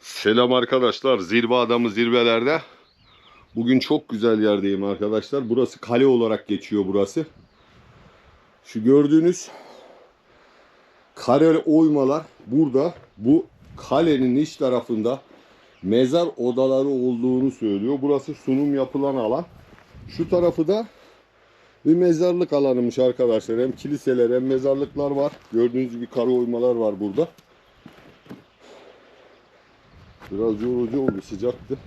Selam arkadaşlar. Zirve adamı zirvelerde. Bugün çok güzel yerdeyim arkadaşlar. Burası kale olarak geçiyor burası. Şu gördüğünüz kare oymalar burada bu kalenin iç tarafında mezar odaları olduğunu söylüyor. Burası sunum yapılan alan. Şu tarafı da bir mezarlık alanımış arkadaşlar. Hem kiliseler hem mezarlıklar var. Gördüğünüz gibi kare oymalar var burada. Biraz yorucu oldu sıcaktı.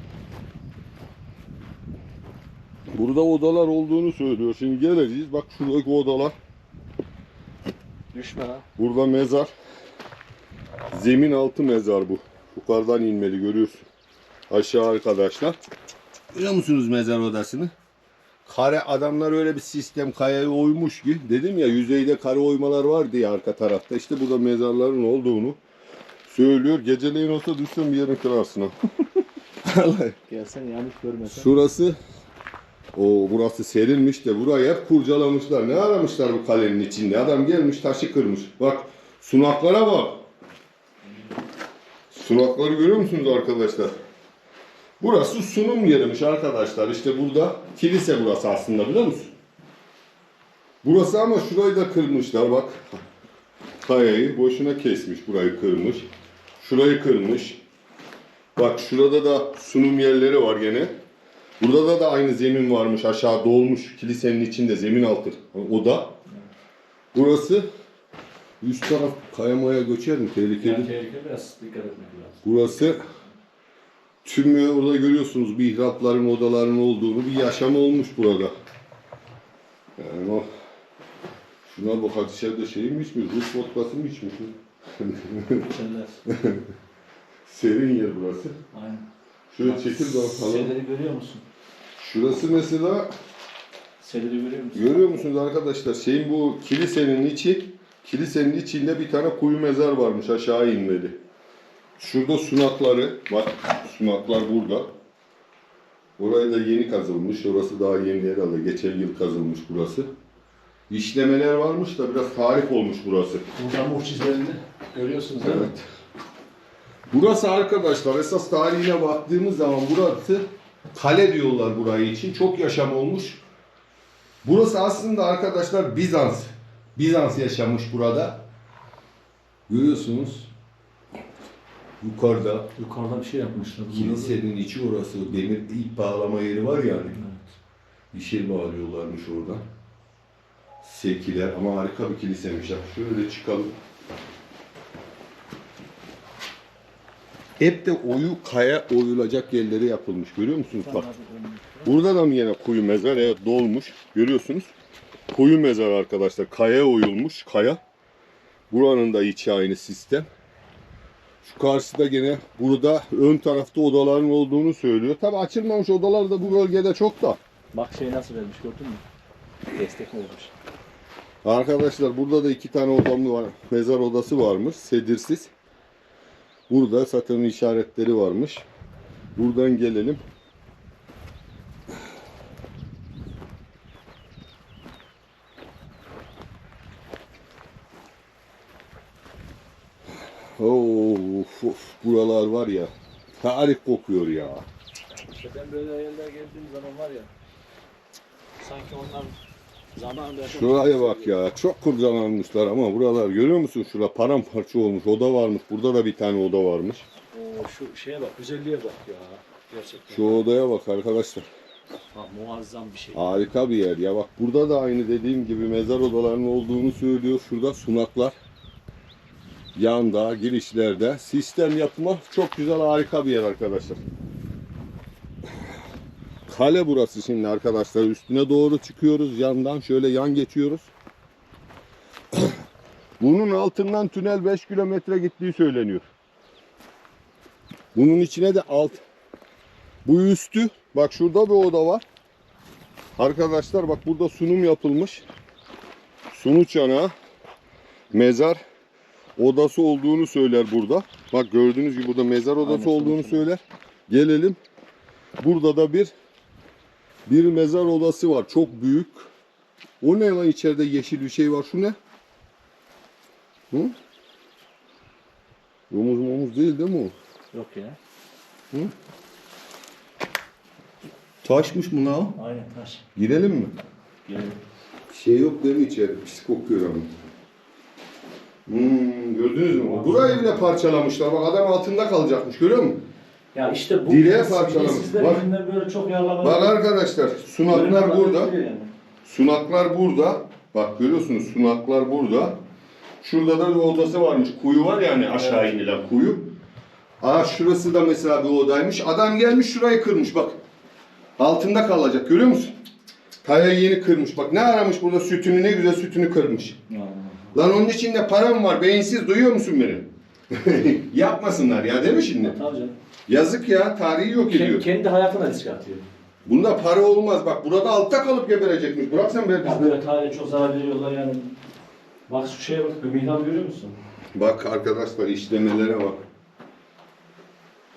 Burada odalar olduğunu söylüyor. Şimdi geleceğiz. Bak şuradaki odalar. Düşme ha. Burada mezar. Zemin altı mezar bu. Yukarıdan inmeli görüyorsun. Aşağı arkadaşlar. Görüyor musunuz mezar odasını? Kare adamlar öyle bir sistem kayaya oymuş ki. Dedim ya yüzeyde kare oymalar var diye arka tarafta. İşte burada mezarların olduğunu söylüyor. Geceleyin olsa düşsem bir yerin kırarsın ha. Vallahi. Gelsen yanlış görmesen. Şurası o burası serilmiş de burayı hep kurcalamışlar. Ne aramışlar bu kalenin içinde? Adam gelmiş taşı kırmış. Bak sunaklara bak. Sunakları görüyor musunuz arkadaşlar? Burası sunum yeriymiş arkadaşlar. İşte burada kilise burası aslında biliyor musun? Burası ama şurayı da kırmışlar bak. Kayayı boşuna kesmiş burayı kırmış. Şurayı kırmış. Bak şurada da sunum yerleri var gene. Burada da da aynı zemin varmış aşağı dolmuş kilisenin içinde zemin altı oda. Burası üst taraf kayamaya göçer mi? Tehlikeli. Yani tehlikeli biraz dikkat etmek lazım. Burası tüm orada görüyorsunuz bir ihrapların odaların olduğunu bir yaşam olmuş burada. Yani o şuna bak hadisede şey mi içmiş? Rus vodkası mı içmiş? Senler. Serin yer burası. Aynen. Şöyle çekil bakalım. Seleri görüyor musun? Şurası mesela Seleri görüyor musun? Görüyor musunuz arkadaşlar? Şeyin bu kilisenin içi, kilisenin içinde bir tane kuyu mezar varmış aşağı inmeli. Şurada sunakları, bak sunaklar burada. Oraya da yeni kazılmış. Orası daha yeni herhalde. Geçen yıl kazılmış burası. İşlemeler varmış da biraz tarih olmuş burası. Burada mucizelerini görüyorsunuz değil mi? Evet. Burası arkadaşlar esas tarihine baktığımız zaman burası kale diyorlar burayı için. Çok yaşam olmuş. Burası aslında arkadaşlar Bizans. Bizans yaşamış burada. Görüyorsunuz. Yukarıda Yukarıda bir şey yapmışlar. Kilisenin içi orası. Demir ip bağlama yeri var yani. Evet. Bir şey bağlıyorlarmış orada. Sekiler ama harika bir kilisemiş. Şöyle çıkalım. Hep de oyu kaya oyulacak yerleri yapılmış. Görüyor musunuz? Bak. Burada da mı yine kuyu mezar? Evet dolmuş. Görüyorsunuz. Kuyu mezar arkadaşlar. Kaya oyulmuş. Kaya. Buranın da içi aynı sistem. Şu karşıda gene burada ön tarafta odaların olduğunu söylüyor. Tabi açılmamış odalar da bu bölgede çok da. Bak şey nasıl vermiş gördün mü? Destek olmuş. Arkadaşlar burada da iki tane odam var. Mezar odası varmış. Sedirsiz. Burada zaten işaretleri varmış. Buradan gelelim. Of, of, buralar var ya. Tarih kokuyor ya. Ben böyle yerlere geldiğim zaman var ya sanki onlar zamanında Şuraya bak ya. Çok kurcalanmışlar ama buralar görüyor musun? Şura paramparça olmuş. Oda varmış. Burada da bir tane oda varmış. Oo, şu şeye bak güzelliğe bak ya. Gerçekten. Şu odaya bak arkadaşlar. Bak, muazzam bir şey. Harika bir yer ya. Bak burada da aynı dediğim gibi mezar odalarının olduğunu söylüyor. Şurada sunaklar. Yanda, girişlerde. Sistem yapma çok güzel harika bir yer arkadaşlar. Kale burası şimdi arkadaşlar. Üstüne doğru çıkıyoruz. Yandan şöyle yan geçiyoruz. Bunun altından tünel 5 kilometre gittiği söyleniyor. Bunun içine de alt. Bu üstü. Bak şurada bir oda var. Arkadaşlar bak burada sunum yapılmış. Sunu çanağı mezar odası olduğunu söyler burada. Bak gördüğünüz gibi burada mezar odası Aynen, olduğunu söyler. Gelelim. Burada da bir bir mezar odası var. Çok büyük. O ne lan içeride yeşil bir şey var. Şu ne? Hı? Domuz momuz değil değil mi o? Yok ya. Taşmış mı lan? Aynen taş. Girelim mi? Gelelim. Şey yok değil mi içeri? Pis kokuyor ama. Hmm, gördünüz mü? Burayı bile parçalamışlar. Bak adam altında kalacakmış görüyor musun? Ya işte bu Direğe parçalamış. Bak. böyle çok yağlama. Bak arkadaşlar sunaklar burada. Sunaklar burada. Bak görüyorsunuz sunaklar burada. Şurada da bir odası varmış. Kuyu var yani aşağı inilen kuyu. Aa şurası da mesela bir odaymış. Adam gelmiş şurayı kırmış bak. Altında kalacak görüyor musun? Tayayı yeni kırmış. Bak ne aramış burada sütünü ne güzel sütünü kırmış. Lan onun içinde param var. Beyinsiz duyuyor musun beni? Yapmasınlar ya değil mi şimdi? Tabii canım. Yazık ya tarihi yok Kendi, ediyor. kendi hayatına risk atıyor. Bunda para olmaz. Bak burada altta kalıp geberecekmiş. Bırak sen be Ya bizde. böyle tarihe çok zarar veriyorlar yani. Bak şu şeye bak, bir görüyor musun? Bak arkadaşlar işlemelere bak.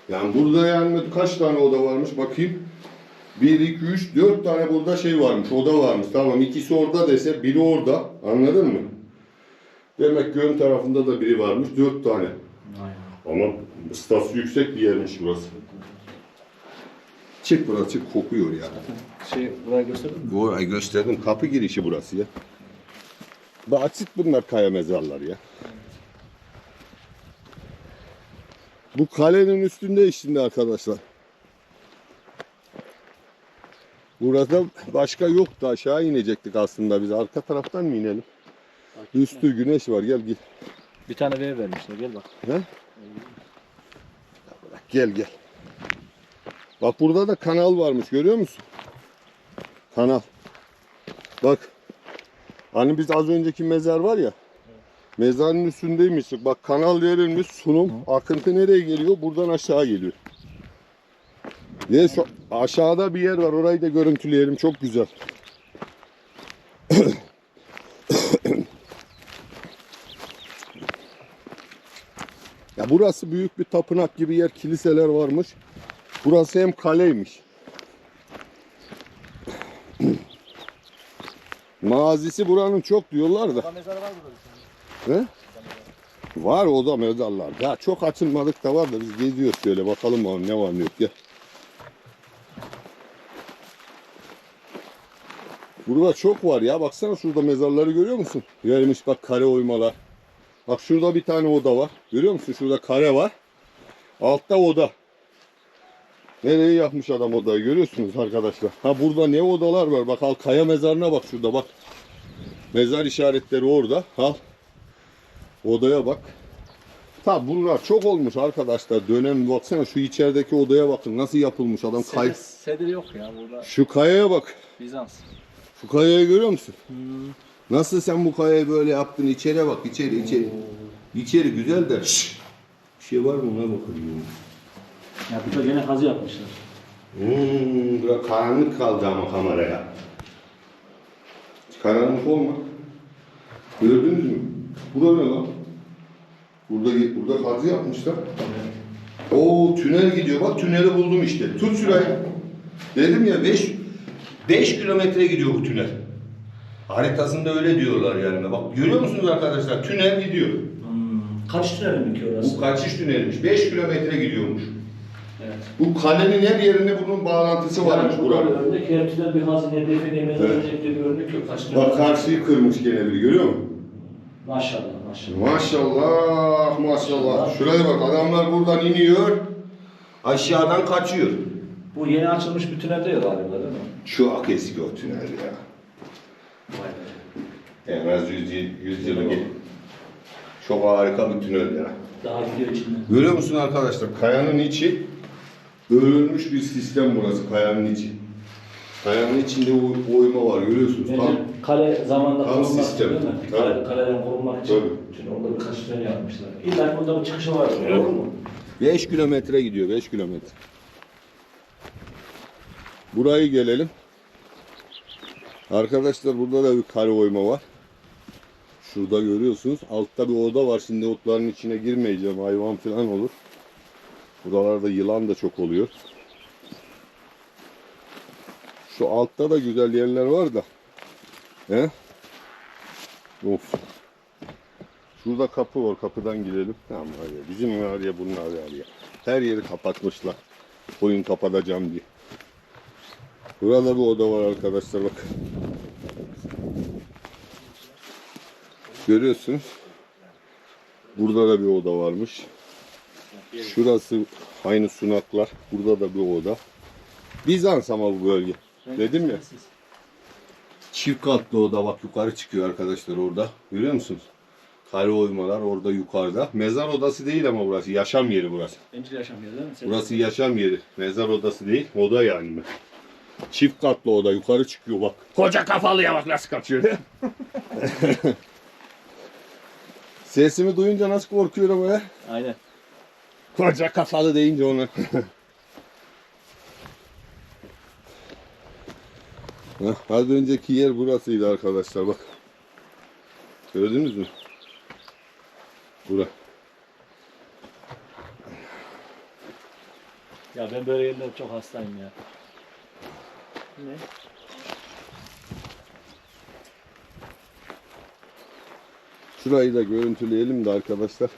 Yani burada yani kaç tane oda varmış bakayım. 1, 2, 3, 4 tane burada şey varmış, oda varmış. Tamam ikisi orada dese biri orada. Anladın mı? Demek ki ön tarafında da biri varmış. 4 tane. Aynen. Ama statüsü yüksek bir yermiş burası. Çık burası çık kokuyor ya. Şey burayı gösterdin mi? Bu gösterdim. Kapı girişi burası ya. Basit bunlar kaya mezarlar ya. Bu kalenin üstünde şimdi arkadaşlar. Burada başka yoktu. Aşağı inecektik aslında biz. Arka taraftan mı inelim? Üstü güneş var. Gel gel. Bir tane V vermişler gel bak. He? Gel gel. Bak burada da kanal varmış görüyor musun? Kanal. Bak. Hani biz az önceki mezar var ya. Mezarın üstündeymiştik. Bak kanal verilmiş sunum. Akıntı nereye geliyor? Buradan aşağı geliyor. Ne şu aşağıda bir yer var. Orayı da görüntüleyelim. Çok güzel. Ya burası büyük bir tapınak gibi yer, kiliseler varmış. Burası hem kaleymiş. Mazisi buranın çok diyorlar da. Mezarı var burada. He? Var o da mezarlar. Ya çok açılmadık da var da biz geziyoruz şöyle bakalım abi ne var ne yok gel. Burada çok var ya baksana şurada mezarları görüyor musun? Yermiş bak kare oymalar. Bak şurada bir tane oda var. Görüyor musun? Şurada kare var. Altta oda. Nereye yapmış adam odayı görüyorsunuz arkadaşlar. Ha burada ne odalar var. Bak al kaya mezarına bak şurada bak. Mezar işaretleri orada. Al. Odaya bak. Tabi bunlar çok olmuş arkadaşlar. Dönem baksana şu içerideki odaya bakın nasıl yapılmış adam kay. Sedir, sedir yok ya burada. Şu kayaya bak. Bizans. Şu kayayı görüyor musun? Nasıl sen bu kayayı böyle yaptın? İçeri bak içeri içeri. İçeri güzel de. Şşş. Bir şey var mı ona bakayım. Ya burada gene kazı yapmışlar. Hmm, bura karanlık kaldı ama kameraya. Karanlık olma. Gördünüz mü? Bura ne lan? Burada burada kazı yapmışlar. Oo tünel gidiyor. Bak tüneli buldum işte. Tut şurayı. Dedim ya 5 5 kilometre gidiyor bu tünel. Haritasında öyle diyorlar yani. Bak görüyor musunuz arkadaşlar? Tünel gidiyor. Kaç tünel mi ki orası? Bu kaçış tünelmiş? 5 kilometre gidiyormuş. Evet. Bu kalenin her yerinde bunun bağlantısı varmış Yani bir buranın. örnek, tünel bir hazine, define, mezar Evet. diye bir örnek yok. Kaç Bak karşıyı kırmış gene biri görüyor musun? Maşallah maşallah. Maşallah maşallah. Şuraya bak adamlar buradan iniyor. Aşağıdan kaçıyor. Bu yeni açılmış bir tünel değil galiba değil mi? Çok eski o tünel ya. En az 100, yıl- 100 yılı gel. Çok harika bir tünel ya. Daha gidiyor içinde. Görüyor musun arkadaşlar? Kayanın içi örülmüş bir sistem burası kayanın içi. Kayanın içinde oy- oyma var görüyorsunuz. Tam Yani kale zamanında Tam korunmak sistem. için değil mi? Tabii. Kale, kaleden korunmak için. Tabii. Tünel, orada birkaç tünel yapmışlar. İlla ki burada bir çıkışı var. Doğru mu? 5 kilometre gidiyor 5 kilometre. Burayı gelelim. Arkadaşlar burada da bir kare oyma var. Şurada görüyorsunuz. Altta bir oda var. Şimdi otların içine girmeyeceğim. Hayvan falan olur. Buralarda yılan da çok oluyor. Şu altta da güzel yerler var da. He? Of. Şurada kapı var. Kapıdan girelim. Tamam ya. Bizim var ya bunlar var ya. Her yeri kapatmışlar. Koyun kapatacağım diye. Burada bir oda var arkadaşlar bak. Görüyorsunuz. Burada da bir oda varmış. Şurası aynı sunaklar. Burada da bir oda. Bizans ama bu bölge. Dedim ya. Çift katlı oda bak yukarı çıkıyor arkadaşlar orada. Görüyor musunuz? Kare oymalar orada yukarıda. Mezar odası değil ama burası. Yaşam yeri burası. Bencil yaşamıyor değil mi? Sen- Burası yaşam yeri. Mezar odası değil. Oda yani. Çift katlı oda yukarı çıkıyor bak. Koca kafalıya bak nasıl kaçıyor. Sesimi duyunca nasıl korkuyorum be? Aynen. Koca kafalı deyince ona. Az önceki yer burasıydı arkadaşlar bak. Gördünüz mü? Bura. Ya ben böyle yerlere çok hastayım ya. Ne? Şurayı da görüntüleyelim de arkadaşlar.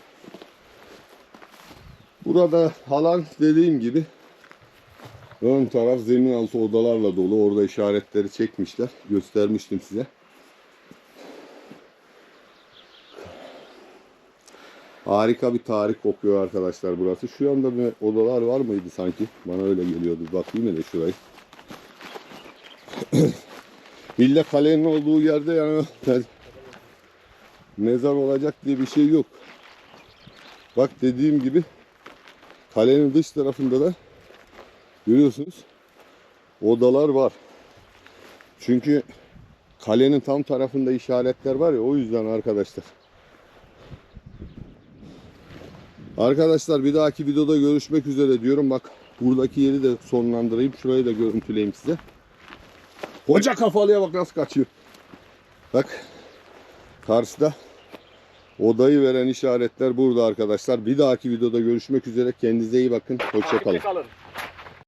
Burada halan dediğim gibi ön taraf zemin altı odalarla dolu. Orada işaretleri çekmişler. Göstermiştim size. Harika bir tarih kokuyor arkadaşlar burası. Şu anda bir odalar var mıydı sanki? Bana öyle geliyordu. Bakayım hele şurayı. İlle kalenin olduğu yerde yani mezar olacak diye bir şey yok. Bak dediğim gibi kalenin dış tarafında da görüyorsunuz odalar var. Çünkü kalenin tam tarafında işaretler var ya o yüzden arkadaşlar. Arkadaşlar bir dahaki videoda görüşmek üzere diyorum. Bak buradaki yeri de sonlandırayım. Şurayı da görüntüleyeyim size. Koca kafalıya bak nasıl kaçıyor. Bak Karşıda odayı veren işaretler burada arkadaşlar. Bir dahaki videoda görüşmek üzere. Kendinize iyi bakın. Hoşçakalın.